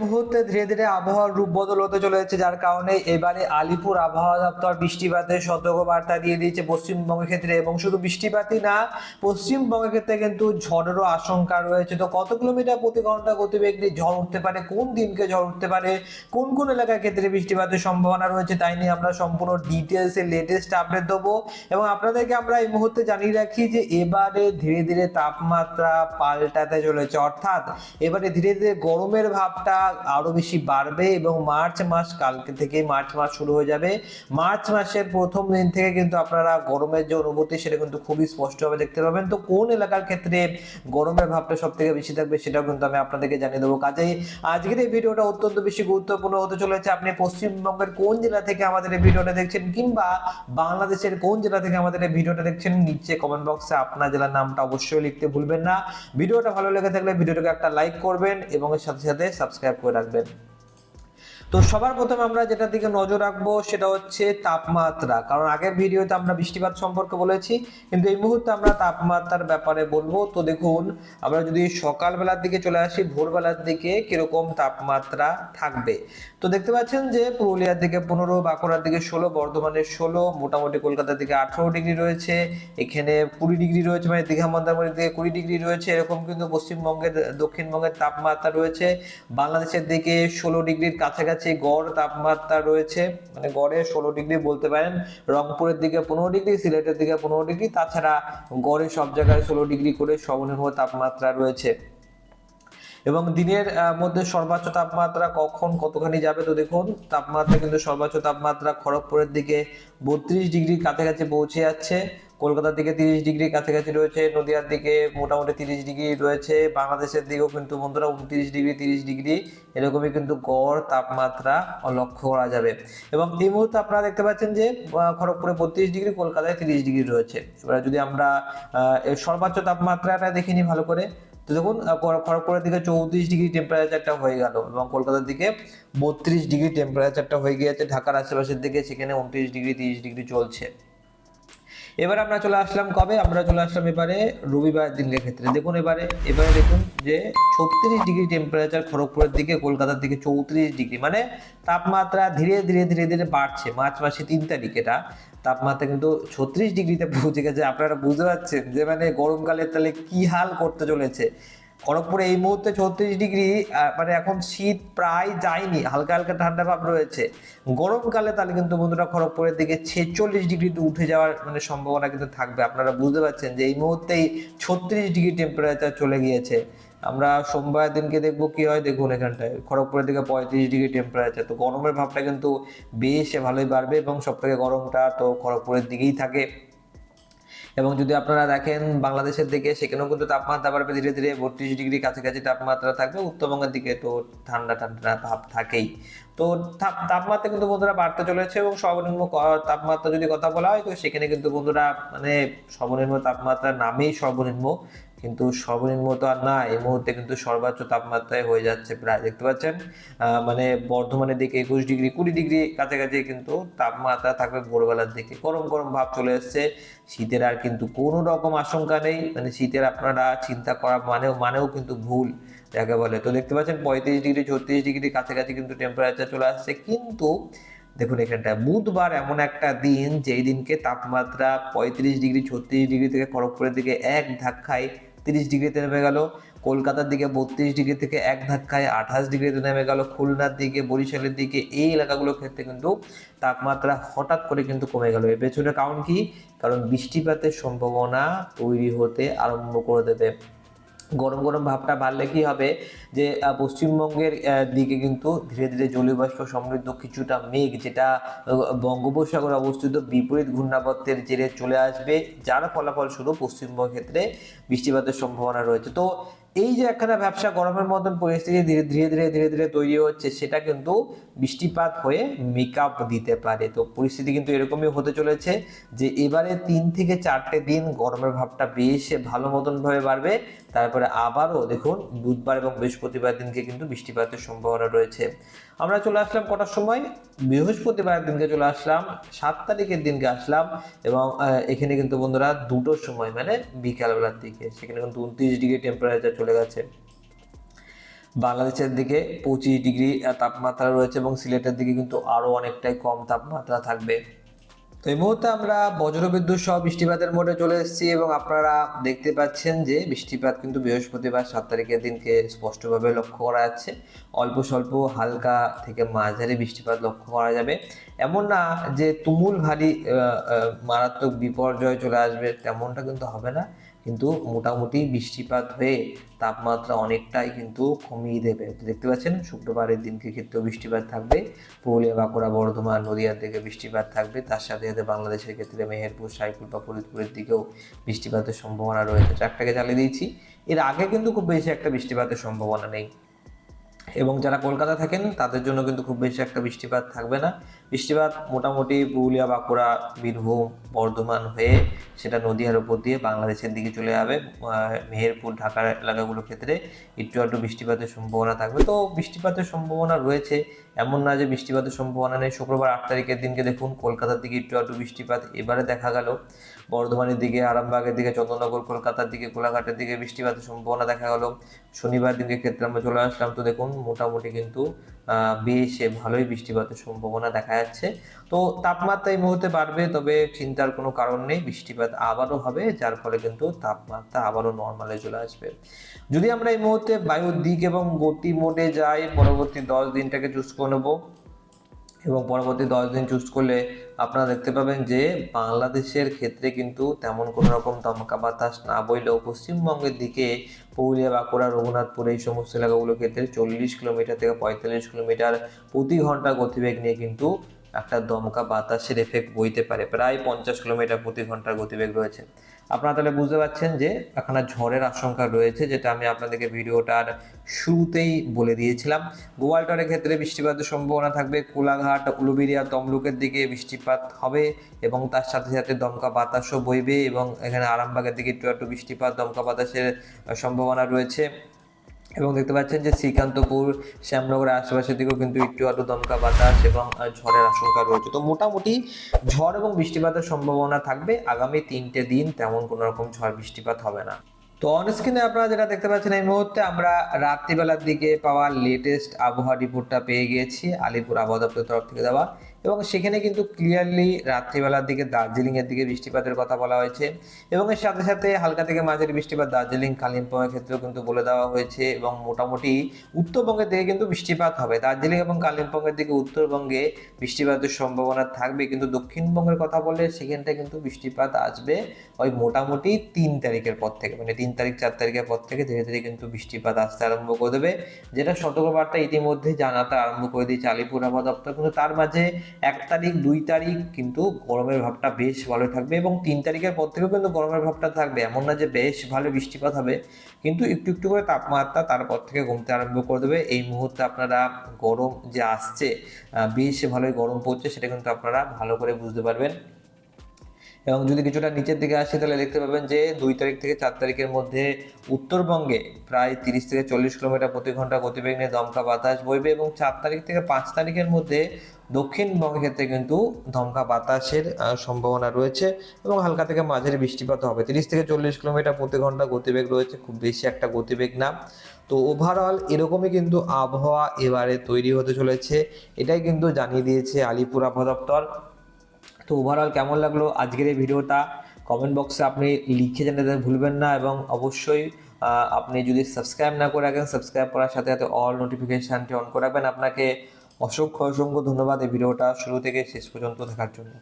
মুহূর্তে ধীরে ধীরে আবহাওয়ার রূপ বদল হতে চলেছে যার কারণে এবারে আলিপুর আবহাওয়া দপ্তর বৃষ্টিপাতের সতর্কবার্তা দিয়ে দিয়েছে পশ্চিমবঙ্গের ক্ষেত্রে। এবং শুধু বৃষ্টিপাতই না, পশ্চিমবঙ্গের ক্ষেত্রে কিন্তু ঝড়েরও আশঙ্কা রয়েছে। তো কত কিলোমিটার প্রতি ঘণ্টা গতিবেগ নিয়ে ঝড় উঠতে পারে? কোন দিনকে ঝড় উঠতে পারে? কোন কোন এলাকার ক্ষেত্রে বৃষ্টিপাতের সম্ভাবনা রয়েছে? তাই নিয়ে আমরা সম্পূর্ণ ডিটেলসে লেটেস্ট আপডেট দেবো। এবং আপনাদেরকে আমরা এই মুহূর্তে জানিয়ে রাখি যে এবারে ধীরে ধীরে তাপমাত্রা পাল্টাতে চলেছে। অর্থাৎ এবারে ধীরে ধীরে গরমের ভাবটা আরও বেশি বাড়বে এবং মার্চ মাস কালকে থেকে মার্চ মাস শুরু হয়ে যাবে। মার্চ মাসের প্রথম দিন থেকে কিন্তু আপনারা গরমের যে অনুভূতি, সেটা কিন্তু খুবই স্পষ্টভাবে দেখতে পাবেন। তো কোন এলাকার ক্ষেত্রে গরমের ভাবটা সব থেকে বেশি থাকবে, সেটাও কিন্তু আমি আপনাদেরকে জানিয়ে দেবো। কাজেই আজকের এই ভিডিওটা অত্যন্ত বেশি গুরুত্বপূর্ণ হতে চলেছে। আপনি পশ্চিমবঙ্গের কোন জেলা থেকে আমাদের এই ভিডিওটা দেখছেন কিংবা বাংলাদেশের কোন জেলা থেকে আমাদের এই ভিডিওটা দেখছেন, নিচে কমেন্ট বক্সে আপনার জেলার নামটা অবশ্যই লিখতে ভুলবেন না। ভিডিওটা ভালো লেগে থাকলে ভিডিওটাকে একটা লাইক করবেন এবং এর সাথে সাথে সাবস্ক্রাইব করে রাখবেন তো সবার প্রথমে আমরা যেটার দিকে নজর রাখব সেটা হচ্ছে তাপমাত্রা। কারণ আগের ভিডিওতে আমরা বৃষ্টিপাত সম্পর্কে বলেছি, কিন্তু এই মুহূর্তে আমরা তাপমাত্রার ব্যাপারে বলব। তো দেখুন, আমরা যদি সকালবেলার দিকে চলে আসি, ভোরবেলার দিকে কীরকম তাপমাত্রা থাকবে? তো দেখতে পাচ্ছেন যে পুরুলিয়ার দিকে পনেরো, বাঁকুড়ার দিকে ষোলো, বর্ধমানের ষোলো, মোটামুটি কলকাতার দিকে আঠারো ডিগ্রি রয়েছে, এখানে কুড়ি ডিগ্রি রয়েছে মানে দীঘা, মন্দারমণির দিকে কুড়ি ডিগ্রি রয়েছে। এরকম কিন্তু পশ্চিমবঙ্গের, দক্ষিণবঙ্গের তাপমাত্রা রয়েছে। বাংলাদেশের দিকে ষোলো ডিগ্রির কাছাকাছি গড় তাপমাত্রা রয়েছে মানে গড়ে ষোলো ডিগ্রি বলতে পারেন, রংপুরের দিকে পনেরো ডিগ্রি, সিলেটের দিকে পনেরো ডিগ্রি, তাছাড়া গড়ে সব জায়গায় ষোলো ডিগ্রি করে সর্বনিম্ন তাপমাত্রা রয়েছে। এবং দিনের মধ্যে সর্বোচ্চ তাপমাত্রা কখন কতখানি যাবে তো দেখুন, তাপমাত্রা কিন্তু সর্বোচ্চ তাপমাত্রা খড়গপুরের দিকে বত্রিশ ডিগ্রির কাছাকাছি পৌঁছে যাচ্ছে। কলকাতার দিকে তিরিশ ডিগ্রির কাছাকাছি রয়েছে, নদিয়ার দিকে মোটামুটি তিরিশ ডিগ্রি রয়েছে, বাংলাদেশের দিকেও কিন্তু বন্ধুরা উনত্রিশ ডিগ্রি, তিরিশ ডিগ্রি, এরকমই কিন্তু গড়, তাপমাত্রা লক্ষ্য করা যাবে। এবং এই মুহূর্তে আপনারা দেখতে পাচ্ছেন যে খড়গপুরে বত্রিশ ডিগ্রি, কলকাতায় তিরিশ ডিগ্রি রয়েছে। এবার যদি আমরা সর্বোচ্চ তাপমাত্রাটা দেখে নিই ভালো করে, তো দেখুন খড়গপুরের দিকে চৌত্রিশ ডিগ্রি টেম্পারেচারটা হয়ে গেল এবং কলকাতার দিকে বত্রিশ ডিগ্রি টেম্পারেচারটা হয়ে গিয়েছে, ঢাকার আশেপাশের দিকে, সেখানে উনত্রিশ ডিগ্রি, তিরিশ ডিগ্রি চলছে। এবার আমরা চলে আসলাম কবে? আমরা চলে আসলাম এবারে রবিবার দিনের ক্ষেত্রে। দেখুন এবারে এবারে দেখুন যে ছত্রিশ ডিগ্রি টেম্পারেচার খড়গপুরের দিকে, কলকাতার দিকে চৌত্রিশ ডিগ্রি। মানে তাপমাত্রা ধীরে ধীরে ধীরে ধীরে বাড়ছে। মার্চ মাসে তিন তারিখ এটা। তাপমাত্রা কিন্তু ছত্রিশ ডিগ্রিতে পৌঁছে গেছে। আপনারা বুঝতে পারছেন যে মানে গরমকালে তাহলে কি হাল করতে চলেছে। খড়গপুরে এই মুহূর্তে ছত্রিশ ডিগ্রি মানে এখন শীত প্রায় যায়নি, হালকা হালকা ঠান্ডা ভাব রয়েছে। গরমকালে তাহলে কিন্তু বন্ধুরা খড়গপুরের দিকে ছেচল্লিশ ডিগ্রিতে উঠে যাওয়ার মানে সম্ভাবনা কিন্তু থাকবে। আপনারা বুঝতে পারছেন যে এই মুহূর্তেই ছত্রিশ ডিগ্রি টেম্পারেচার চলে গিয়েছে। আমরা সোমবার দিনকে দেখব কি হয়, দেখুন এখানটায়। খড়গপুরের দিকে পঁয়ত্রিশ ডিগ্রি টেম্পারেচার তো গরমের ভাবটা কিন্তু বেশ ভালোই বাড়বে এবং সব থেকে গরমটা তো খড়গপুরের দিকেই থাকে। এবং যদি আপনারা দেখেন বাংলাদেশের দিকে, সেখানেও কিন্তু তাপমাত্রা বাড়বে ধীরে ধীরে বত্রিশ ডিগ্রি কাছাকাছি তাপমাত্রা থাকবে। উত্তরবঙ্গের দিকে তো ঠান্ডা ঠান্ডা ভাব থাকেই। তো তাপ- তাপমাত্রা কিন্তু বন্ধুরা বাড়তে চলেছে এবং সর্বনিম্ন তাপমাত্রা যদি কথা বলা হয়, তো সেখানে কিন্তু বন্ধুরা মানে সর্বনিম্ন তাপমাত্রা নামেই সর্বনিম্ন, কিন্তু সর্বনিম্ন তো আর না, এই মুহূর্তে কিন্তু সর্বোচ্চ তাপমাত্রায় হয়ে যাচ্ছে প্রায়, দেখতে পাচ্ছেন? মানে বর্ধমানের দিকে একুশ ডিগ্রি, কুড়ি ডিগ্রি কাছাকাছি কিন্তু তাপমাত্রা থাকবে ভোরবেলার দিকে। গরম গরম ভাব চলে এসছে, শীতের আর কিন্তু কোনো রকম আশঙ্কা নেই মানে শীতের আপনারা চিন্তা করা মানেও মানেও কিন্তু ভুল। যাকে বলে। তো দেখতে পাচ্ছেন পঁয়ত্রিশ ডিগ্রি, ছত্রিশ ডিগ্রি কাছাকাছি কিন্তু টেম্পারেচার চলে আসছে। কিন্তু দেখুন এখানটা বুধবার এমন একটা দিন, যেই দিনকে তাপমাত্রা পঁয়ত্রিশ ডিগ্রি, ছত্রিশ ডিগ্রি থেকে খড়গপুরের দিকে এক ধাক্কায় তিরিশ ডিগ্রিতে নেমে গেল। কলকাতার দিকে বত্রিশ ডিগ্রি থেকে এক ধাক্কায় আঠাশ ডিগ্রিতে নেমে গেল। খুলনার দিকে, বরিশালের দিকে এই এলাকাগুলোর ক্ষেত্রে কিন্তু তাপমাত্রা হঠাৎ করে কিন্তু কমে গেল। এর পেছনে কারণ কি? কারণ বৃষ্টিপাতের সম্ভাবনা তৈরি হতে আরম্ভ করে দেবে। গরম গরম ভাবটা বাড়লে কি হবে? যে পশ্চিমবঙ্গের দিকে কিন্তু ধীরে ধীরে জলীয়বাষ্প সমৃদ্ধ কিছুটা মেঘ যেটা বঙ্গোপসাগরে অবস্থিত বিপরীত ঘূর্ণাবর্তের জেরে চলে আসবে। যার ফলাফল শুধু পশ্চিমবঙ্গ ক্ষেত্রে বৃষ্টিপাতের সম্ভাবনা রয়েছে। তো এই যে একখানা ব্যবসা গরমের মতন পরিস্থিতি ধীরে ধীরে ধীরে ধীরে ধীরে তৈরি হচ্ছে, সেটা কিন্তু বৃষ্টিপাত হয়ে মেকআপ দিতে পারে। তো পরিস্থিতি কিন্তু এরকমই হতে চলেছে যে এবারে তিন থেকে চারটে দিন গরমের ভাবটা বেশ ভালো মতন ভাবে বাড়বে, তারপরে আবারও দেখুন বুধবার এবং বৃহস্পতিবার দিনকে কিন্তু বৃষ্টিপাতের সম্ভাবনা রয়েছে। আমরা চলে আসলাম কটার সময়? বৃহস্পতিবার দিনকে চলে আসলাম, সাত তারিখের দিনকে আসলাম এবং এখানে কিন্তু বন্ধুরা দুটোর সময় মানে বিকালবেলার দিকে, সেখানে কিন্তু উনত্রিশ ডিগ্রি টেম্পারেচার চলে গেছে। বাংলাদেশের দিকে পঁচিশ ডিগ্রি তাপমাত্রা রয়েছে এবং সিলেটের দিকে কিন্তু আরও অনেকটাই কম তাপমাত্রা থাকবে। তো এই মুহূর্তে আমরা বজ্রবিদ্যুৎ সহ বৃষ্টিপাতের মোডে চলে এসেছি এবং আপনারা দেখতে পাচ্ছেন যে বৃষ্টিপাত কিন্তু বৃহস্পতিবার সাত তারিখের দিনকে স্পষ্টভাবে লক্ষ্য করা যাচ্ছে। অল্প স্বল্প হালকা থেকে মাঝারি বৃষ্টিপাত লক্ষ্য করা যাবে। এমন না যে তুমুল ভারী মারাত্মক বিপর্যয় চলে আসবে, তেমনটা কিন্তু হবে না। কিন্তু মোটামুটি বৃষ্টিপাত হয়ে তাপমাত্রা অনেকটাই কিন্তু কমিয়ে দেবে। দেখতে পাচ্ছেন, শুক্রবারের দিনকে ক্ষেত্রেও বৃষ্টিপাত থাকবে। পুরুলিয়া, বাঁকুড়া, বর্ধমান, নদীয়ার দিকে বৃষ্টিপাত থাকবে। তার সাথে সাথে বাংলাদেশের ক্ষেত্রে মেহেরপুর সাইপুর বা ফরিদপুরের দিকেও বৃষ্টিপাতের সম্ভাবনা রয়েছে। ট্র্যাকটাকে জ্বালিয়ে দিয়েছি। এর আগে কিন্তু খুব বেশি একটা বৃষ্টিপাতের সম্ভাবনা নেই। এবং যারা কলকাতা থাকেন, তাদের জন্য কিন্তু খুব বেশি একটা বৃষ্টিপাত থাকবে না। বৃষ্টিপাত মোটামুটি পুরুলিয়া, বাঁকুড়া, বীরভূম, বর্ধমান হয়ে সেটা নদীয়ার উপর দিয়ে বাংলাদেশের দিকে চলে যাবে। মেহেরপুর, ঢাকার এলাকাগুলোর ক্ষেত্রে একটু একটু বৃষ্টিপাতের সম্ভাবনা থাকবে। তো বৃষ্টিপাতের সম্ভাবনা রয়েছে। এমন না যে বৃষ্টিপাতের সম্ভাবনা নেই। শুক্রবার আট তারিখের দিনকে দেখুন, কলকাতার দিকে একটু একটু বৃষ্টিপাত এবারে দেখা গেল। বর্ধমানের দিকে, আরামবাগের দিকে, চন্দননগর, কলকাতার দিকে, কোলাঘাটের দিকে বৃষ্টিপাতের সম্ভাবনা দেখা গেল। শনিবার দিনকে ক্ষেত্রে আমরা চলে আসলাম। তো দেখুন, মোটামুটি কিন্তু বেশ ভালোই বৃষ্টিপাতের সম্ভাবনা দেখা যাচ্ছে। তো তাপমাত্রা এই মুহূর্তে বাড়বে, তবে চিন্তার কোনো কারণ নেই। বৃষ্টিপাত আবারও হবে, যার ফলে কিন্তু তাপমাত্রা আবারও নর্মালে চলে আসবে। যদি আমরা এই মুহূর্তে বায়ুর দিক এবং গতি মোডে যাই, পরবর্তী দশ দিনটাকে চুজ করে নেব। এবং পরবর্তী দশ দিন চুজ করলে আপনারা দেখতে পাবেন যে বাংলাদেশের ক্ষেত্রে কিন্তু তেমন কোনো রকম দমকা বাতাস না বইলেও পশ্চিমবঙ্গের দিকে পুরুলিয়া, বাঁকুড়া, রঘুনাথপুর এই সমস্ত এলাকাগুলোর ক্ষেত্রে চল্লিশ কিলোমিটার থেকে পঁয়তাল্লিশ কিলোমিটার প্রতি ঘণ্টা গতিবেগ নিয়ে কিন্তু একটা দমকা বাতাসের এফেক্ট বইতে পারে। প্রায় পঞ্চাশ কিলোমিটার প্রতি ঘণ্টার গতিবেগ রয়েছে। আপনারা তাহলে বুঝতে পারছেন যে এখানে ঝড়ের আশঙ্কা রয়েছে, যেটা আমি আপনাদেরকে ভিডিওটার শুরুতেই বলে দিয়েছিলাম। গোয়ালটারের ক্ষেত্রে বৃষ্টিপাতের সম্ভাবনা থাকবে, কোলাঘাট উলুবেরিয়া তমলুকের দিকে বৃষ্টিপাত হবে এবং তার সাথে সাথে দমকা বাতাসও বইবে এবং এখানে আরামবাগের দিকে একটু একটু বৃষ্টিপাত, দমকা বাতাসের সম্ভাবনা রয়েছে। এবং দেখতে পাচ্ছেন যে শ্রীকান্তপুর, শ্যামনগরের আশেপাশের দিকেও কিন্তু একটু আধটু দমকা বাতাস এবং ঝড়ের আশঙ্কা রয়েছে। তো মোটামুটি ঝড় এবং বৃষ্টিপাতের সম্ভাবনা থাকবে। আগামী তিনটে দিন তেমন কোনো রকম ঝড়, বৃষ্টিপাত হবে না। তো অন স্ক্রিনে আপনারা যেটা দেখতে পাচ্ছেন এই মুহূর্তে, আমরা রাত্রিবেলার দিকে পাওয়া লেটেস্ট আবহাওয়া রিপোর্টটা পেয়ে গিয়েছি, আলিপুর আবহাওয়া দপ্তরের তরফ থেকে দেওয়া। এবং সেখানে কিন্তু ক্লিয়ারলি রাত্রিবেলার দিকে দার্জিলিং এর দিকে বৃষ্টিপাতের কথা বলা হয়েছে এবং এর সাথে সাথে হালকা থেকে মাঝারি বৃষ্টিপাত দার্জিলিং, কালিম্পংয়ের ক্ষেত্রেও কিন্তু বলে দেওয়া হয়েছে এবং মোটামুটি উত্তরবঙ্গের দিকে কিন্তু বৃষ্টিপাত হবে। দার্জিলিং এবং কালিম্পংয়ের দিকে উত্তরবঙ্গে বৃষ্টিপাতের সম্ভাবনা থাকবে কিন্তু দক্ষিণবঙ্গের কথা বলে সেখানটা কিন্তু বৃষ্টিপাত আসবে ওই মোটামুটি তিন তারিখের পর থেকে মানে তিন তারিখ, চার তারিখের পর থেকে ধীরে ধীরে কিন্তু বৃষ্টিপাত আসতে আরম্ভ করে দেবে। যেটা সতর্কবার্তা ইতিমধ্যে জানাতে আরম্ভ করে দিয়েছে আলিপুর আবহাওয়া দপ্তর। কিন্তু তার মাঝে এক তারিখ, দুই তারিখ কিন্তু গরমের ভাবটা বেশ ভালো থাকবে এবং তিন তারিখের পর থেকেও কিন্তু গরমের ভাবটা থাকবে। এমন না যে বেশ ভালো বৃষ্টিপাত হবে, কিন্তু একটু একটু করে তাপমাত্রা তারপর থেকে কমতে আরম্ভ করে দেবে। এই মুহূর্তে আপনারা গরম যে আসছে বেশ ভালোই গরম পড়ছে, সেটা কিন্তু আপনারা ভালো করে বুঝতে পারবেন। এবং যদি কিছুটা নিচের দিকে আসে, তাহলে দেখতে পাবেন যে দুই তারিখ থেকে চার তারিখের মধ্যে উত্তরবঙ্গে প্রায় তিরিশ থেকে চল্লিশ কিলোমিটার প্রতি ঘণ্টা গতিবেগ নিয়ে দমকা বাতাস বইবে এবং চার তারিখ থেকে পাঁচ তারিখের মধ্যে দক্ষিণবঙ্গের ক্ষেত্রে কিন্তু ধমকা বাতাসের সম্ভাবনা রয়েছে এবং হালকা থেকে মাঝারি বৃষ্টিপাত হবে। তিরিশ থেকে চল্লিশ কিলোমিটার প্রতি ঘণ্টা গতিবেগ রয়েছে, খুব বেশি একটা গতিবেগ না। তো ওভারঅল এরকমই কিন্তু আবহাওয়া এবারে তৈরি হতে চলেছে। এটাই কিন্তু জানিয়ে দিয়েছে আলিপুর আবহাওয়া দপ্তর। তো ওভারঅল কেমন লাগল আজকের এই ভিডিওটা? কমেন্ট বক্সে আপনি লিখে জানাতে ভুলবেন না এবং অবশ্যই আপনি যদি সাবস্ক্রাইব না করে রাখেন সাবস্ক্রাইব করার সাথে সাথে অল নোটিফিকেশানটি অন করে রাখবেন। আপনাকে অসংখ্য অসংখ্য ধন্যবাদ এই ভিডিওটা শুরু থেকে শেষ পর্যন্ত দেখার জন্য।